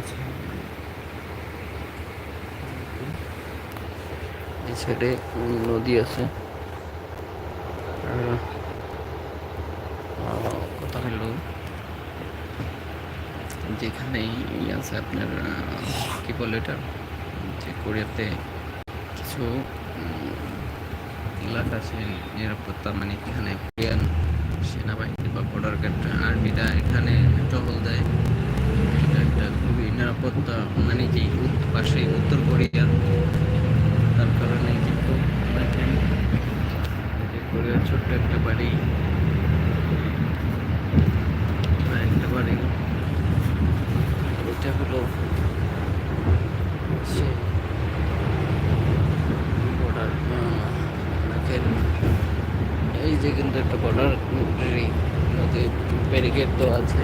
আছে। এই সাইডে নদী আছে। কথা হলো যেখানেই ই আছে আপনার কি বলে এটা যে কোরিয়াতে কিছু এলাকা আছে, নিরাপত্তা মানে এখানে কোরিয়ান সেনাবাহিনী বা বর্ডার গার্ড আর্মিরা এখানে টহল দেয় এটা একটা খুবই নিরাপত্তা মানে যে পাশে উত্তর কোরিয়া তার কারণে কিন্তু কোরিয়ার ছোট্ট একটা বাড়ি বা একটা বাড়ি এটা হলো সে বর্ডার দেখেন এই যে কিন্তু একটা বর্ডার নদী ব্যারিকেড তো আছে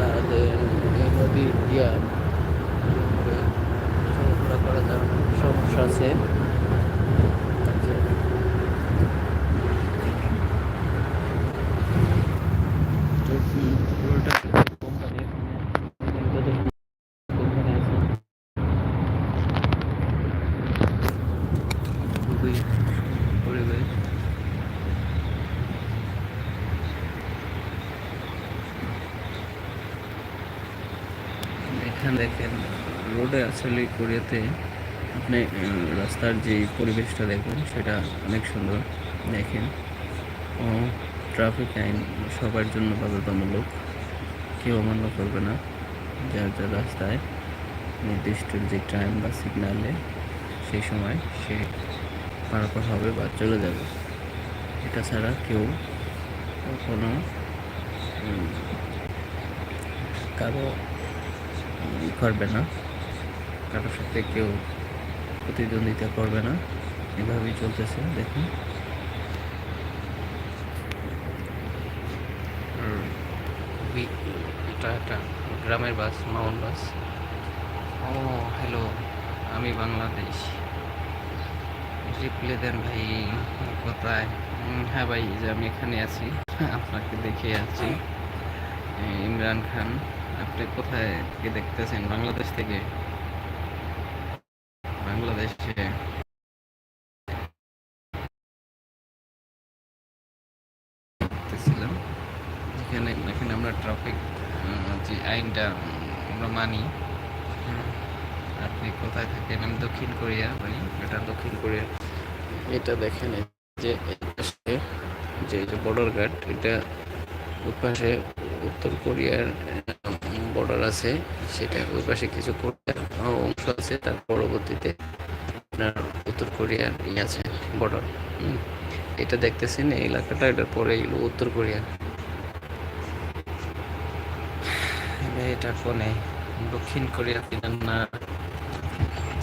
আর এই নদী ইয়া। সমস্যা আছে আচ্ছা। তো, উম, পুরোটা কোম্পানি এখানে কোম্পানি আছে খুবই পরিবেশ এখানে দেখেন রোডে আসলে কোরিয়াতে আপনি রাস্তার যে পরিবেশটা দেখবেন, সেটা অনেক সুন্দর দেখেন। ও ট্রাফিক আইন সবার জন্য বাধ্যতামূলক, কেউ অমান্য করবে না। যার যার রাস্তায় নির্দিষ্ট যে টাইম বা সিগনালে সেই সময় সে পারাপার হবে বা চলে যাবে। এটা ছাড়া কেউ কোনো কারও করবে না। কারোর সাথে কেউ প্রতিদ্বন্দ্বিতা করবে না। এভাবেই চলতেছে, দেখুন। এটা একটা গ্রামের বাস মাউন্ট বাস। ও হ্যালো আমি বাংলাদেশ। রিপ্লে দেন ভাই, কোথায়? হ্যাঁ ভাই যে আমি এখানে আছি, আপনাকে দেখে আছি। ইমরান খান, আপনি কোথায় দেখতেছেন? বাংলাদেশ থেকে? বাংলাদেশে দেখতেছিলাম। এখানে এখানে আমরা ট্রাফিক যে আইনটা আমরা মানি। আপনি কোথায় থাকেন? আমি দক্ষিণ কোরিয়া ভাই এটা দক্ষিণ কোরিয়া। এটা দেখেন যে যে বর্ডার গার্ড এটা ওই পাশে উত্তর কোরিয়ার বর্ডার আছে, সেটা ওই পাশে কিছু কোরিয়ার অংশ আছে, তার পরবর্তীতে আপনার উত্তর কোরিয়ার ই আছে বর্ডার এটা দেখতেছেন, এই এলাকাটা, এটার পরে এগুলো উত্তর কোরিয়া। এটা কোনে? দক্ষিণ কোরিয়া না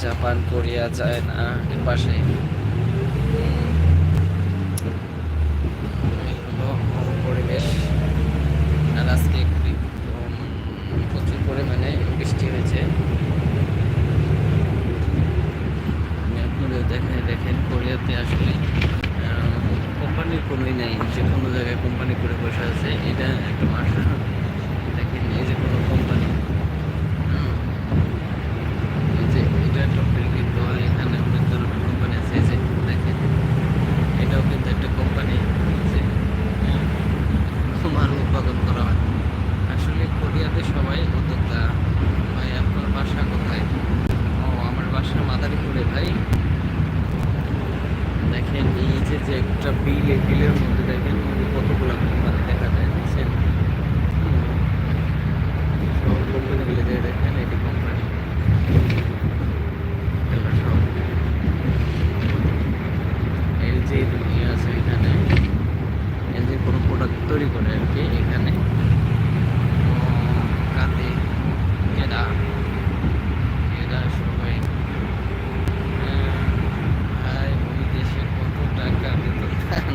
জাপান, কোরিয়া যায় না, এর পাশে উম, এই হলো পরিবেশ আর আজকে খুবই উম, প্রচুর পরিমাণে বৃষ্টি হয়েছে আমি আপনাদের দেখেন দেখেন কোরিয়াতে আসলে কোম্পানির কোনোই নাই যে কোনো জায়গায় কোম্পানি করে বসে আছে এটা একটা ভাষা দেখেন এই যে কোনো কোম্পানি এই যে এটা একটা বিল্ডিং দেওয়া এখানে অনেক ধরনের কোম্পানি আছে এই যে দেখেন এটাও কিন্তু একটা কোম্পানি যে মাল উৎপাদন করা হয় আসলে কোরিয়াতে সবাই উদ্যোক্তা ভাই আপনার বাসা কোথায় ও আমার বাসা মাদারীপুরে ভাই দেখেন এই যে যে একটা বিল এই বিলের মধ্যে দেখেন ওই কতগুলো কোম্পানি দেখা যায় দেখছেন সব কোম্পানি মিলে যায় দেখেন এটি কোম্পানি এগুলো সব এলজি দুনিয়া আছে এখানে এলজি কোনো প্রোডাক্ট তৈরি করে আর কি এখানে ও, কাতে এরা এরা সবাই আহ, ভাই ওই দেশে কত টাকা বেতন পান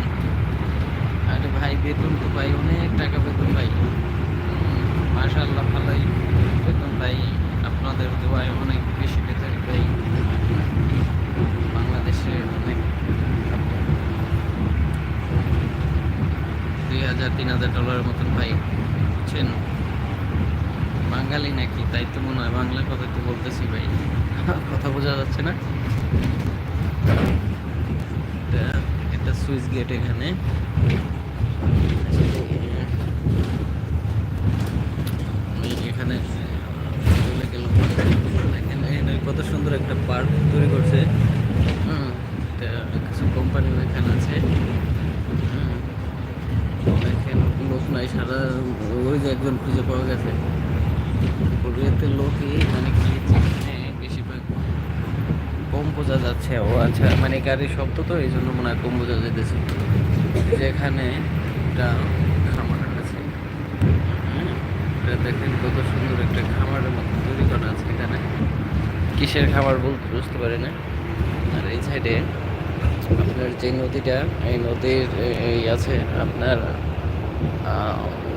বাঙালি নাকি তাই তো মনে হয় বাংলা কথা তো বলতেছি ভাই কথা বোঝা যাচ্ছে না এটা- এটা সুইচ গেট এখানে। এখানে এখানে এখানে কত সুন্দর একটা পার্ক তৈরি করছে। কিছু কোম্পানি এখানে আছে। দেখেন লোক নাই, সারা ওই যে একজন খুঁজে পাওয়া গেছে। কোরিয়াতে লোকই মানে কি যেখানে বেশিরভাগ কম বোঝা যাচ্ছে। ও আচ্ছা মানে গাড়ির শব্দ তো, এই জন্য মনে হয় কম বোঝা যেতেছে যেখানে একটা খামার আছে। দেখেন কত সুন্দর একটা খামারের মতো তৈরি করা আছে এখানে। কিসের খাবার বলতে বুঝতে পারি না। আর এই সাইডে আপনার যে নদীটা, এই নদীর এই আছে আপনার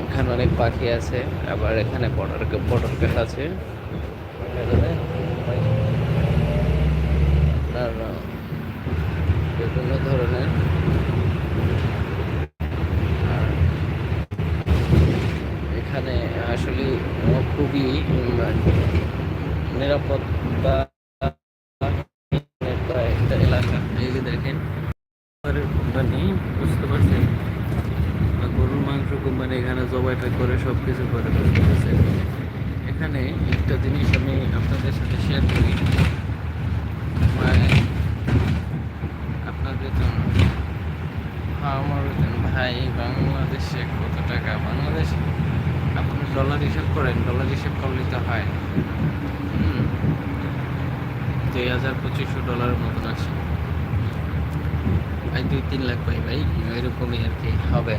এখানে অনেক পাখি আছে। আবার এখানে বর্ডার বর্ডার গাছ আছে এখানে আপনার আহ, বিভিন্ন ধরনের। এখানে আসলে খুবই নিরাপত্তা এলাকা। দেখেন কোম্পানি বুঝতে পারছেন? গরুর মাংস কোম্পানি এখানে জবাইটা করে সব কিছু করে এখানে একটা জিনিস আমি আপনাদের সাথে শেয়ার করি ভাই, আপনার বেতন হ্যাঁ আমার বেতন ভাই, বাংলাদেশে কত টাকা? বাংলাদেশ, আপনি ডলার হিসাব করেন ডলার হিসাব করলে তো হয়। দুই হাজার পঁচিশশো ডলারের মতন আছে ভাই, দুই তিন লাখ পাই ভাই? এরকমই আর কি, হবে।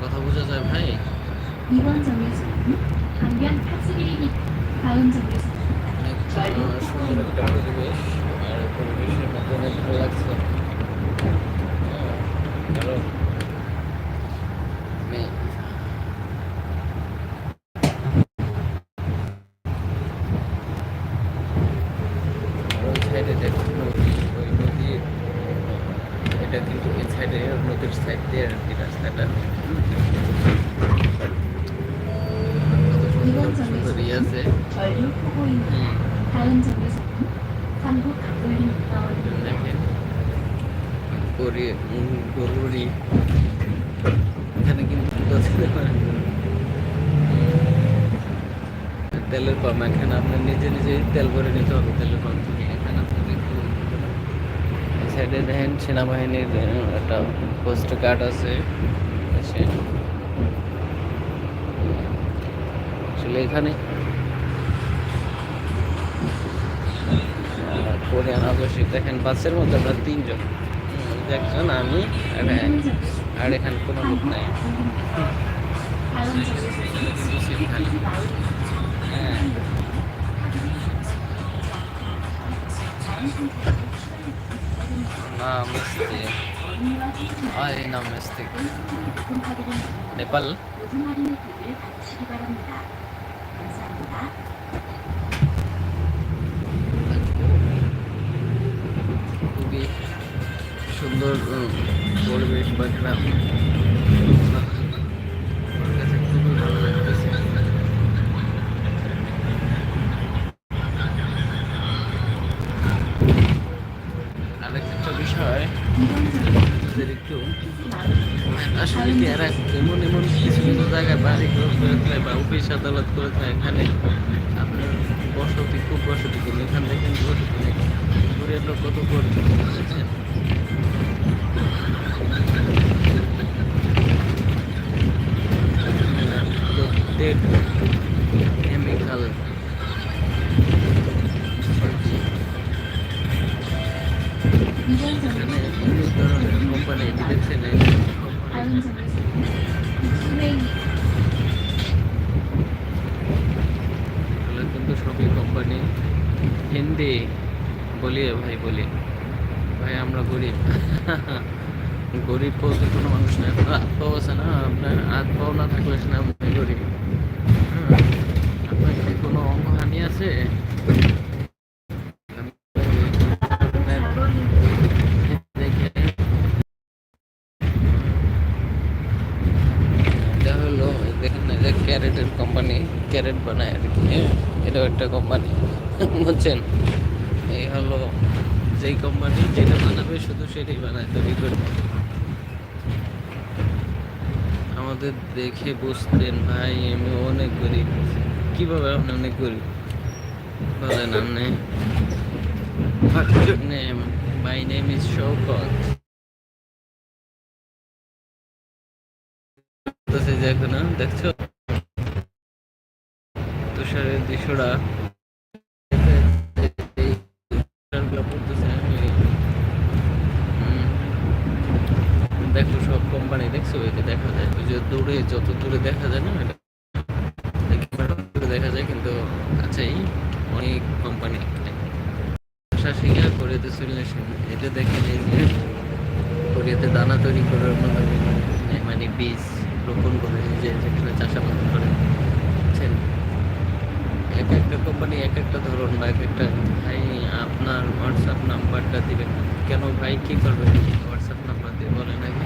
কথা বোঝা যায় ভাই? 다 সুন্দর ইয়ে আছে 얼룩 포고입니다. হুম 다음 정류소는 삼국 각돌림입니다. দেখেন গরি উম, গরুরি এখানে কিন্তু দুধ আছে দেখেন। তেলের পাম্প এখানে আপনার নিজে নিজে তেল ভরে নিতে হবে তেলের পাম্প থেকে এখানে আপনি দেখুন এই সাইডে দেখেন সেনাবাহিনীর আহ, একটা পোস্ট কার্ড আছে পাশে। আসলে এখানে কোরিয়ান আবাসিক দেখেন বাসের মধ্যে আমরা তিনজন। একজন আমি আর এখানে কোনো লোক নাই। 다 সুন্দর উম, পরিবেশ বা গ্রাম গরিব বলতে কোনো মানুষ নেই। কোনো আত্মাও আছে না? আপনার আত্মাও না থাকলে সে নাম গরিব আপনার কি কোনো অঙ্গহানি আছে? ক্যারেটের কোম্পানি ক্যারেট বানায় আর কি হ্যাঁ? এটাও একটা কোম্পানি বুঝছেন? এই হলো যেই কোম্পানি যেটা বানাবে, শুধু সেটাই বানায়, তৈরি করবে আমাদের দেখে বুঝতেন, ভাই, আমি অনেক গরিব কীভাবে আপনি অনেক গরিব? বলেন, আপনি? মাই নেম ইজ শৌকত যে দেখছ? তুষারের দৃশ্যটা এই তুষারগুলো পড়তেছে আমি হুম, দেখো সব কোম্পানি দেখছ? এটা দেখা যায়। ওই যে দূরে যত দূরে দেখা যায় না, এটা দেখা যায়, কিন্তু অনেক কোম্পানি এটা দেখেন, এই যে কোরিয়াতে দানা তৈরি করার মাধ্যমে মানে বীজ রোপণ করে যে যেখানে চাষাবাদ করে বুঝছেন? এক একটা কোম্পানি এক একটা ধরন বা এক একটা, ভাই, আপনার হোয়াটসঅ্যাপ নাম্বারটা দিবেন। কেন ভাই, কি করবেন? হোয়াটসঅ্যাপ নাম্বার দিয়ে বলেন আগে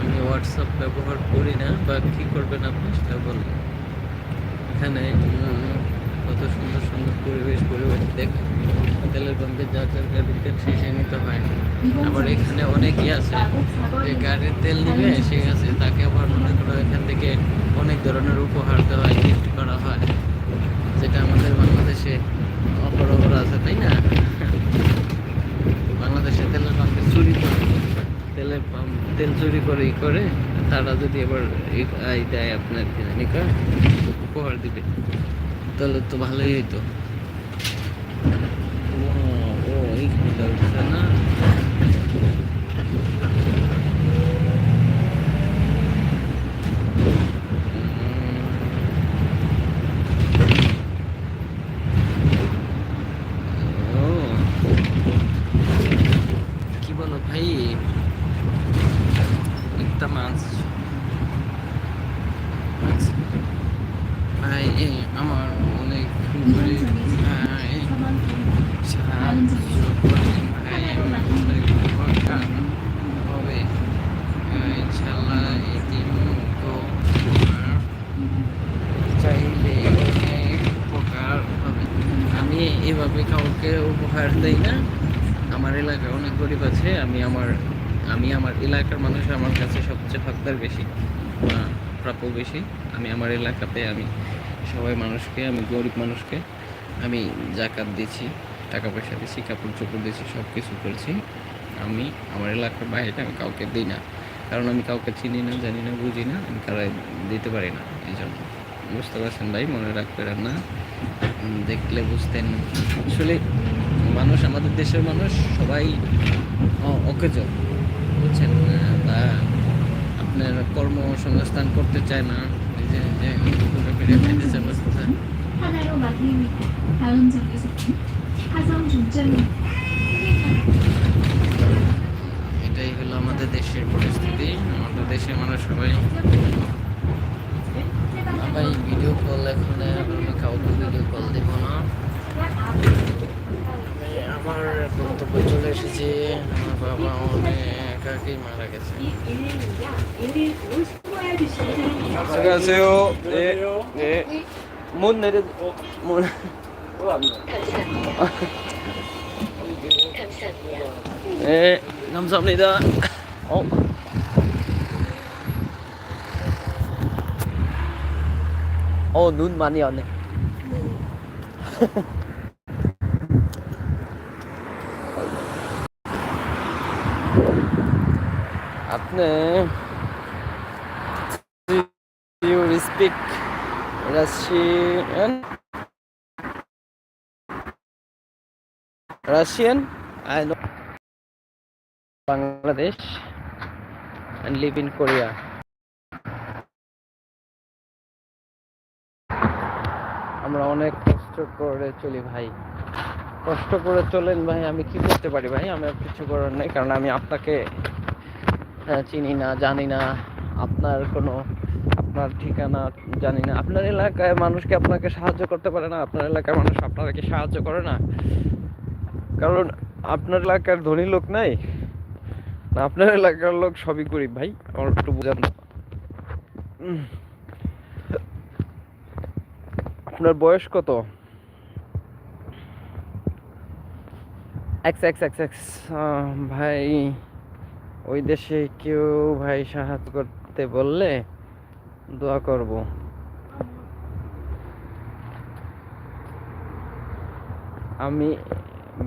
আমি হোয়াটসঅ্যাপ ব্যবহার করি না, বা কি করবেন আপনি সেটা বলুন। এখানে কত সুন্দর সুন্দর পরিবেশ পরিবেশ দেখেন। তেলের পাম্পে যা যা গাড়ির তেল শেষে নিতে হয়। আবার এখানে অনেকই আছে। যে গাড়ির তেল নিবে সে আছে। তাকে আবার মনে করো এখান থেকে অনেক ধরনের উপহার দেওয়া হয় গিফট করা হয়। যেটা আমাদের বাংলাদেশে অপরাধ আছে, তাই না বাংলাদেশে তেলের পাম্পে চুরি করে তেলের পাম্প তেল চুরি করে, ই করে, তারা যদি এবার আই এই দেয় আপনার কি জানি উপহার দিবে। তাহলে তো ভালোই হইতো। ও ও এইখানে যাচ্ছে না ও কি বলো ভাই একটা মাছ মাছ। ভাই এই আমার অনেক ভাই সাহায্য অনেক উপকার হবে ইনশাল্লাহ চাইলে অনেক উপকার আমি এভাবে কাউকে উপহার দেই না। আমার এলাকায় অনেক গরিব আছে, আমি আমার আমি আমার এলাকার মানুষ, আমার কাছে সবচেয়ে হকদার বেশি প্রাপ্য বেশি। আমি আমার এলাকাতে আমি সবাই মানুষকে, আমি গরিব মানুষকে, আমি জাকাত দিচ্ছি টাকা পয়সা দিচ্ছি কাপড় চোপড় দিচ্ছি সব কিছু করছি। আমি, আমার এলাকার বাইরে আমি কাউকে দিই না। কারণ আমি কাউকে চিনি না, জানি না, বুঝি না, আমি কারা দিতে পারি না। এই জন্য। বুঝতে পারছেন ভাই? মনে রাখবেন না। দেখলে বুঝতেন। আসলে মানুষ, আমাদের দেশের মানুষ সবাই অকেজ। বুঝছেন? তা আপনার কর্মসংস্থান করতে চায় না। এই যে যে ঘুরে ফিরে খাইতেছে বসতেছে 하나로 마무리입니다. 다음 정류소는 화성 중점입니다. এটাই হলো আমাদের দেশের পরিস্থিতি আমাদের দেশের মানুষ সবাই ভাই ভিডিও কল এখন আর আমি কাউকে ভিডিও কল দেবো না আমি আমার বক্তব্য চলে এসেছে আমার বাবা অনেক একাকি মারা গেছে 안녕하세요. 네. 네. 못 내려. 어, 못. 감사합니다. 네, 감사합니다. 어. 어, 눈 많이 왔네. 아프네. Speak Russian? Russian? I know Bangladesh, and live in Korea. আমরা অনেক কষ্ট করে চলি ভাই কষ্ট করে চলেন ভাই, আমি কি করতে পারি ভাই আমি আর কিছু করার নেই, কারণ আমি আপনাকে চিনি না, জানি না আপনার কোনো আপনার ঠিকানা জানি না। আপনার এলাকায় মানুষকে আপনাকে সাহায্য করতে পারে না? আপনার এলাকার মানুষ আপনাকে সাহায্য করে না? কারণ আপনার এলাকার ধনী লোক নাই। না, আপনার এলাকার লোক সবই গরিব ভাই। আমার একটু বুঝান। আপনার বয়স কত? এক্স এক্স এক্স এক্স ভাই, ওই দেশে কেউ ভাই সাহায্য করতে বললে দোয়া করব। আমি,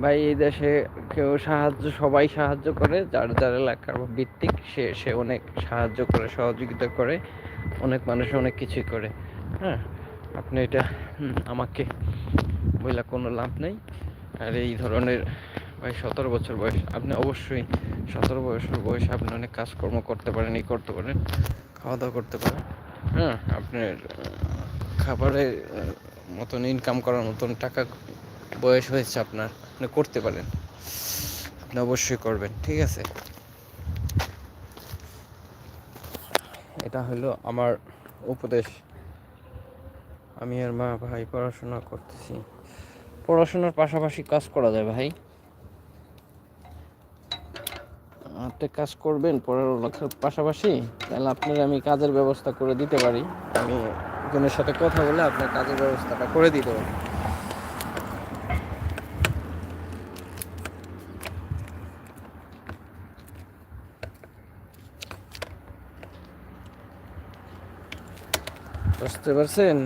ভাই, এই দেশে কেউ সাহায্য, সবাই সাহায্য করে, যার যার এলাকার ভিত্তিক সে সে অনেক সাহায্য করে, সহযোগিতা করে, অনেক মানুষ অনেক কিছুই করে। হ্যাঁ আপনি এটা আমাকে বইলা কোনো লাভ নেই। আর এই ধরনের, ভাই, সতেরো বছর বয়স, আপনি অবশ্যই সতেরো বছর বয়সে আপনি অনেক কাজকর্ম করতে পারেন, এই করতে পারেন খাওয়া দাওয়া করতে পারেন। হ্যাঁ আপনার খাবারের মতন ইনকাম করার মতন টাকা বয়স হয়েছে আপনার, আপনি করতে পারেন। আপনি অবশ্যই করবেন, ঠিক আছে? এটা হলো আমার উপদেশ। আমি আর মা ভাই পড়াশোনা করতেছি। পড়াশোনার পাশাপাশি কাজ করা যায় ভাই। আপনি কাজ করবেন পড়াশোনার পাশাপাশি, তাহলে আপনার আমি কাজের ব্যবস্থা করে দিতে পারি। আমি একজনের সাথে কথা বলে আপনার কাজের ব্যবস্থাটা করে দিতে পারি। বুঝতে পারছেন?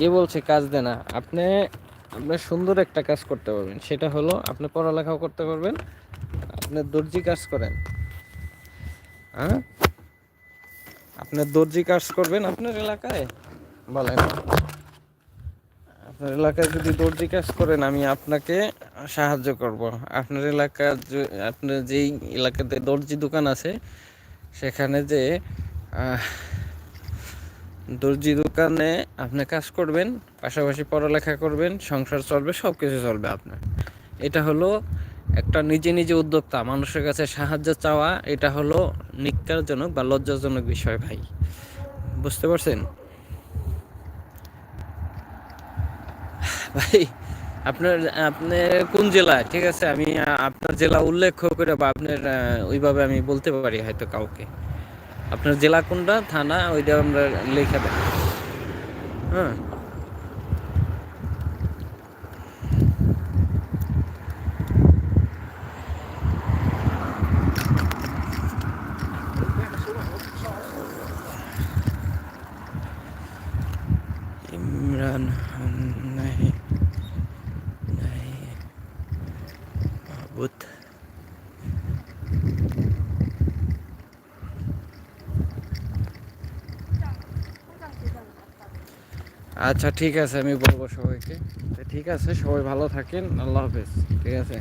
কে বলছে কাজ দে না, আপনি আপনি সুন্দর একটা কাজ করতে পারবেন। সেটা হলো, আপনি পড়ালেখাও করতে পারবেন, আপনি দর্জি কাজ করেন। হ্যাঁ? আপনি দর্জি কাজ করবেন আপনার এলাকায়? বলেন। আপনার এলাকায় যদি দর্জি কাজ করেন, আমি আপনাকে সাহায্য করব। আপনার এলাকার যে- আপনার যেই এলাকাতে দর্জি দোকান আছে, সেখানে যে দর্জি দোকানে আপনি কাজ করবেন, পাশাপাশি পড়ালেখা করবেন, সংসার চলবে সব কিছু চলবে আপনার। এটা হলো একটা নিজে নিজে উদ্যোক্তা, মানুষের কাছে সাহায্য চাওয়া, এটা হলো নিকারজনক বা লজ্জাজনক বিষয় ভাই। বুঝতে পারছেন? ভাই, আপনার আপনি কোন জেলায় ঠিক আছে, আমি আপনার জেলা উল্লেখ করে বা আপনার ওইভাবে আমি বলতে পারি হয়তো কাউকে। আপনার জেলা কোনটা? থানা ওইটা আমরা লেখা দেন হ্যাঁ? আচ্ছা ঠিক আছে, আমি বলব সবাইকে। ঠিক আছে, সবাই ভালো থাকেন, আল্লাহ হাফেজ, ঠিক আছে?